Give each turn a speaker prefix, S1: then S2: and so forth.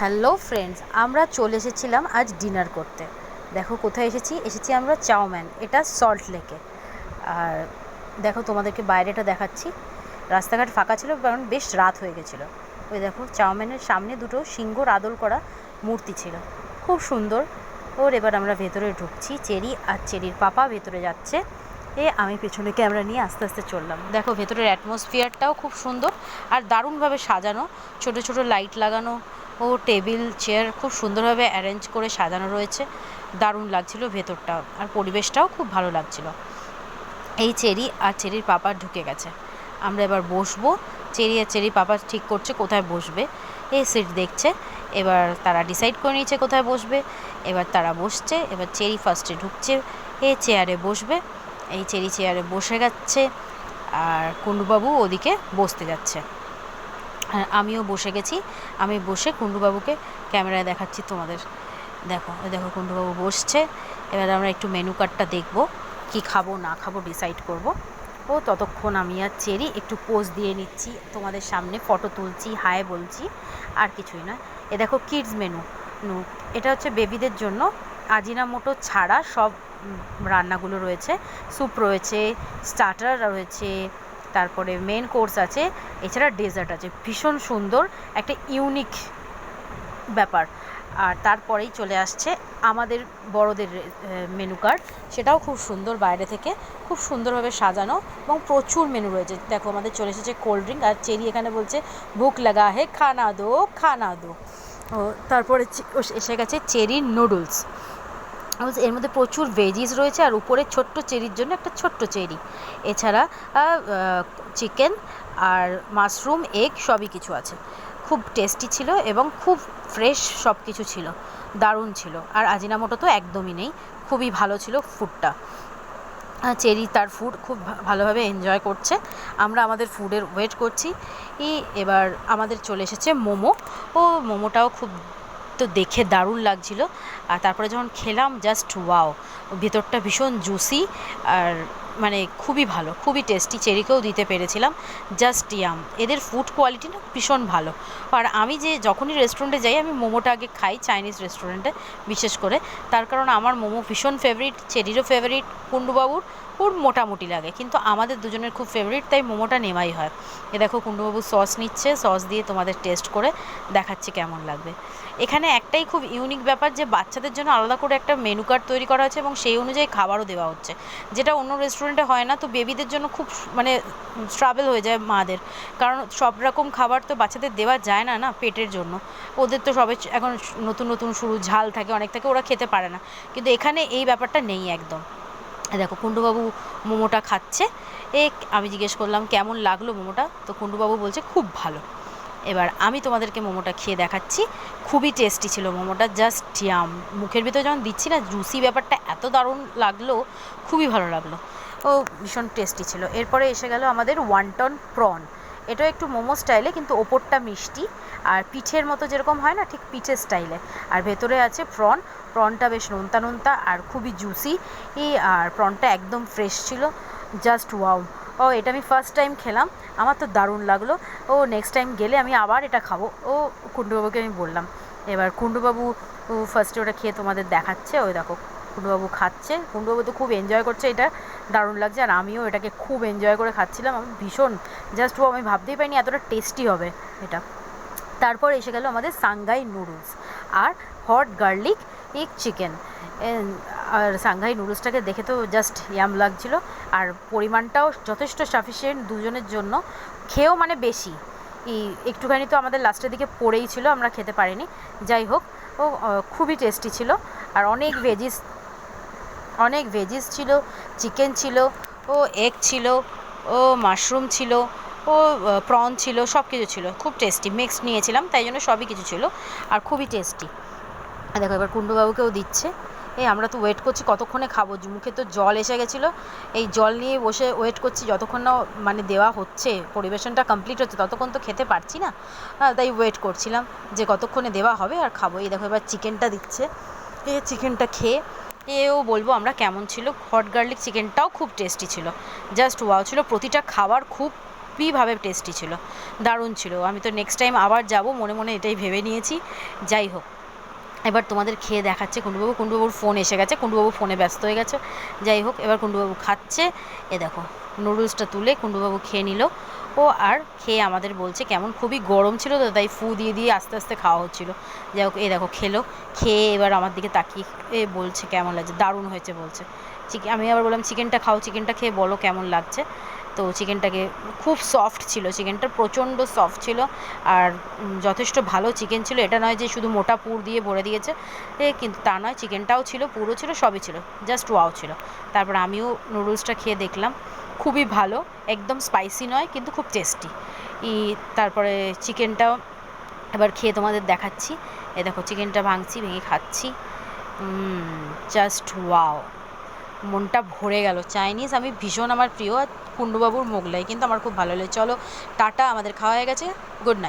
S1: Hello friends, আমরা চলে এসেছিলাম আজ ডিনার করতে। দেখো কোথায় এসেছি? এসেছি আমরা চাউম্যান এটা সল্ট লেকে। আর দেখো তোমাদেরকে বাইরেটা দেখাচ্ছি। রাস্তাঘাট ফাঁকা ছিল, কারণ বেশ রাত হয়ে গেছিল। ওই দেখো চাউম্যানের সামনে দুটো সিংহর আদল করা মূর্তি ছিল। খুব সুন্দর। ওর এবার আমরা ভেতরে ঢুকছি, চেরি আর চেরির পাপা ভেতরে যাচ্ছে। এ, আমি পেছনে ক্যামেরা নিয়ে আস্তে আস্তে চললাম। দেখো ভেতরের অ্যাটমসফিয়ারটাও খুব সুন্দর আর দারুণভাবে সাজানো। ছোট ছোট লাইট লাগানো ও টেবিল, চেয়ার খুব সুন্দরভাবে অ্যারেঞ্জ করে সাজানো রয়েছে। দারুণ লাগছিল ভেতরটা আর পরিবেশটাও খুব ভালো লাগছিল। এই চেরি আর চেরির পাপা ঢুকে গেছে। আমরা এবার বসবো। চেরি আর চেরির পাপা ঠিক করছে কোথায় বসবে। এই সিট দেখছে। এবার তারা ডিসাইড করে নিয়েছে কোথায় বসবে। এবার তারা বসছে। এবার চেরি ফার্স্টে ঢুকছে। এ চেয়ারে বসবে। এই চেরি চেয়ারে বসে যাচ্ছে আর কুণ্ডুবাবু ওদিকে বসতে যাচ্ছে। আমিও বসে গেছি। আমি বসে কুণ্ডুবাবুকে ক্যামেরায় দেখাচ্ছি তোমাদের। দেখো দেখো কুণ্ডুবাবু বসছে। এবার আমরা একটু মেনু কার্ডটা দেখব। কি খাব, না খাব ডিসাইড করব। ও, ততক্ষণ আমি আর চেরি একটু পোজ দিয়ে নিচ্ছি। তোমাদের সামনে ফটো তুলছি হাই বলছি, আর কিছুই না এ দেখো কিডস মেনু নু এটা হচ্ছে বেবিদের জন্য আজিনামোটো ছাড়া সব রান্নাগুলো রয়েছে। স্যুপ রয়েছে স্টার্টার রয়েছে তারপরে মেন কোর্স আছে, এছাড়া ডেজার্ট আছে। ভীষণ সুন্দর, একটা ইউনিক ব্যাপার। আর তারপরেই চলে আসছে আমাদের বড়দের মেনু কার্ড সেটাও খুব সুন্দর বাইরে থেকে, খুব সুন্দরভাবে সাজানো এবং প্রচুর মেনু রয়েছে। দেখো, আমাদের চলে এসেছে কোল্ড ড্রিঙ্ক আর চেরি এখানে বলছে, ভুক লাগা হে, খানা দো খানা দো। তারপরে এসে গেছে চেরি নুডলস এর মধ্যে প্রচুর ভেজিস রয়েছে আর উপরে ছোট্ট চেরির জন্য একটা ছোট্ট চেরি। এছাড়া চিকেন আর মাশরুম এগ সবই কিছু আছে। খুব টেস্টি ছিল এবং খুব ফ্রেশ সব কিছু ছিল। দারুণ ছিল। আর আজিনামোটো তো একদমই নেই। খুবই ভালো ছিল ফুডটা চেরি তার ফুড খুব ভালোভাবে এনজয় করছে। আমরা আমাদের ফুডের ওয়েট করছি। এবার আমাদের চলে এসেছে মোমো। ও, মোমোটাও খুব তো দেখে দারুণ লাগছিল। আর তারপরে যখন খেলাম জাস্ট ওয়াও ভেতরটা ভীষণ জুসি আর মানে খুবই ভালো, খুবই টেস্টি চেরিকেও দিতে পেরেছিলাম জাস্ট ইয়াম এদের ফুড কোয়ালিটি না ভীষণ ভালো। আর আমি যে যখনই রেস্টুরেন্টে যাই, আমি মোমোটা আগে খাই চাইনিজ রেস্টুরেন্টে বিশেষ করে। তার কারণ আমার মোমো ভীষণ ফেভারিট চেরিরও ফেভারিট কুণ্ডুবাবুর ওর মোটামুটি লাগে। কিন্তু আমাদের দুজনের খুব ফেভারিট তাই মোমোটা নেওয়াই হয়। এ দেখো, কুণ্ডুবাবু সস নিচ্ছে সস দিয়ে তোমাদের টেস্ট করে দেখাচ্ছে কেমন লাগবে। এখানে একটাই খুব ইউনিক ব্যাপার যে, বাচ্চাদের জন্য আলাদা করে একটা মেনু কার্ড তৈরি করা হয়েছে এবং সেই অনুযায়ী খাবারও দেওয়া হচ্ছে। যেটা অন্য রেস্টুরেন্টে হয় না, তো বেবিদের জন্য খুব মানে ট্রাভেল হয়ে যায় মাদের। কারণ সব রকম খাবার তো বাচ্চাদের দেওয়া যায় না না, পেটের জন্য। ওদের তো সবে এখন নতুন নতুন শুরু, ঝাল থাকে, অনেক থাকে, ওরা খেতে পারে না। কিন্তু এখানে এই ব্যাপারটা নেই একদম। দেখো, কুণ্ডুবাবু মোমোটা খাচ্ছে। এ, আমি জিজ্ঞেস করলাম, কেমন লাগল মোমোটা? তো কুণ্ডুবাবু বলছে, খুব ভালো। এবার আমি তোমাদেরকে মোমোটা খেয়ে দেখাচ্ছি। খুবই টেস্টি ছিল মোমোটা, জাস্ট ইয়াম। মুখের ভিতরে যখন দিচ্ছি না, জুসি ব্যাপারটা এত দারুণ লাগল, খুবই ভালো লাগল। ও, ভীষণ টেস্টি ছিল। এরপরে এসে গেল আমাদের ওয়ান টন প্রন। এটাও একটু মোমো স্টাইলে, কিন্তু ওপরটা মিষ্টি। আর পিঠের মতো যেরকম হয় না, ঠিক পিঠের স্টাইলে। আর ভেতরে আছে প্রন। প্রনটা বেশ নোনতা নোনতা আর খুবই জুসি আর প্রনটা একদম ফ্রেশ ছিল। জাস্ট ওয়াও ও, এটা আমি ফার্স্ট টাইম খেলাম। আমার তো দারুণ লাগল। ও নেক্সট টাইম গেলে আমি আবার এটা খাব। ও, কুণ্ডুবাবুকে আমি বললাম। এবার কুণ্ডুবাবু ফার্স্টে ওটা খেয়ে তোমাদের দেখাচ্ছে। ওই দেখো। কুণ্ডুবাবু খাচ্ছে। কুণ্ডুবাবু তো খুব এনজয় করছে, এটা দারুণ লাগছে। আর আমিও এটাকে খুব এনজয় করে খাচ্ছিলাম। আমি ভীষণ জাস্ট ও আমি ভাবতেই পারিনি এতটা টেস্টি হবে এটা। তারপর এসে গেল আমাদের সাংঘাই নুডলস আর হট গার্লিক এগ চিকেন আর সাংঘাই নুডলসটাকে দেখে তো জাস্ট ইয়াম লাগছিল। আর পরিমাণটাও যথেষ্ট সাফিসিয়েন্ট দুজনের জন্য। খেয়েও মানে বেশি। এই একটুখানি তো আমাদের লাস্টের দিকে পড়েই ছিল, আমরা খেতে পারিনি। যাই হোক, ও খুবই টেস্টি ছিল। আর অনেক ভেজিস অনেক ভেজিস ছিল চিকেন ছিল ও এগ ছিল ও মাশরুম ছিল ও প্রন ছিল সব কিছু ছিল। খুব টেস্টি মিক্স নিয়েছিলাম তাই জন্য সবই কিছু ছিল আর খুবই টেস্টি দেখো এবার কুণ্ডুবাবুকেও দিচ্ছে। এই আমরা তো ওয়েট করছি কতক্ষণে খাব? মুখে তো জল এসে গেছিল। এই জল নিয়ে বসে ওয়েট করছি যতক্ষণ না মানে দেওয়া হচ্ছে পরিবেশনটা কমপ্লিট হচ্ছে ততক্ষণ তো খেতে পারছি না। হ্যাঁ, তাই ওয়েট করছিলাম যে কতক্ষণে দেওয়া হবে আর খাব। এই দেখো এবার চিকেনটা দিচ্ছে। এই চিকেনটা খেয়ে এও বলব আমরা কেমন ছিল। হট গার্লিক চিকেনটাও খুব টেস্টি ছিল। জাস্ট ওয়াও ছিল। প্রতিটা খাবার খুব ভাবে টেস্টি ছিল। দারুণ ছিল। আমি তো নেক্সট টাইম আবার যাব। মনে মনে এটাই ভেবে নিয়েছি। যাই হোক। এবার তোমাদের খেয়ে দেখাচ্ছে, কুণ্ডুবাবু। কুণ্ডুবাবুর ফোন এসে গেছে। কুণ্ডুবাবু ফোনে ব্যস্ত হয়ে গেছে। যাই হোক, এবার কুণ্ডুবাবু খাচ্ছে। এ দেখো নুডলসটা তুলে কুণ্ডুবাবু খেয়ে নিল। ও আর খেয়ে আমাদের বলছে, কেমন? খুবই গরম ছিল তো, তাই ফু দিয়ে দিয়ে আস্তে আস্তে খাওয়া হচ্ছিল। যাই হোক, এ দেখো, খেলো। খেয়ে এবার আমার দিকে তাকিয়ে এ বলছে, কেমন লাগছে? দারুণ হয়েছে, বলছে। চিকেন আমি আবার বললাম, চিকেনটা খাও, চিকেনটা খেয়ে বলো কেমন লাগছে? তো চিকেনটাকে খুব সফট ছিল, চিকেনটা প্রচণ্ড সফট ছিল আর যথেষ্ট ভালো চিকেন ছিল। এটা নয় যে শুধু মোটা পুর দিয়ে ভরে দিয়েছে, এ কিন্তু তা নয়, চিকেনটাও ছিল পুরো ছিল, সবই ছিল জাস্ট ওয়াও ছিল। তারপর আমিও নুডলসটা খেয়ে দেখলাম, খুবই ভালো, একদম স্পাইসি নয়, কিন্তু খুব টেস্টি ই, তারপরে চিকেনটাও এবার খেয়ে তোমাদের দেখাচ্ছি। এ দেখো, চিকেনটা ভাঙছি, ভেঙে খাচ্ছি। জাস্ট ওয়াও মনটা ভরে গেল। চাইনিজ আমি ভীষণ আমার প্রিয় আর কুণ্ডুবাবুর মোগলাই, কিন্তু আমার খুব ভালো লাগে। চলো, টাটা, আমাদের খাওয়া হয়ে গেছে। Good night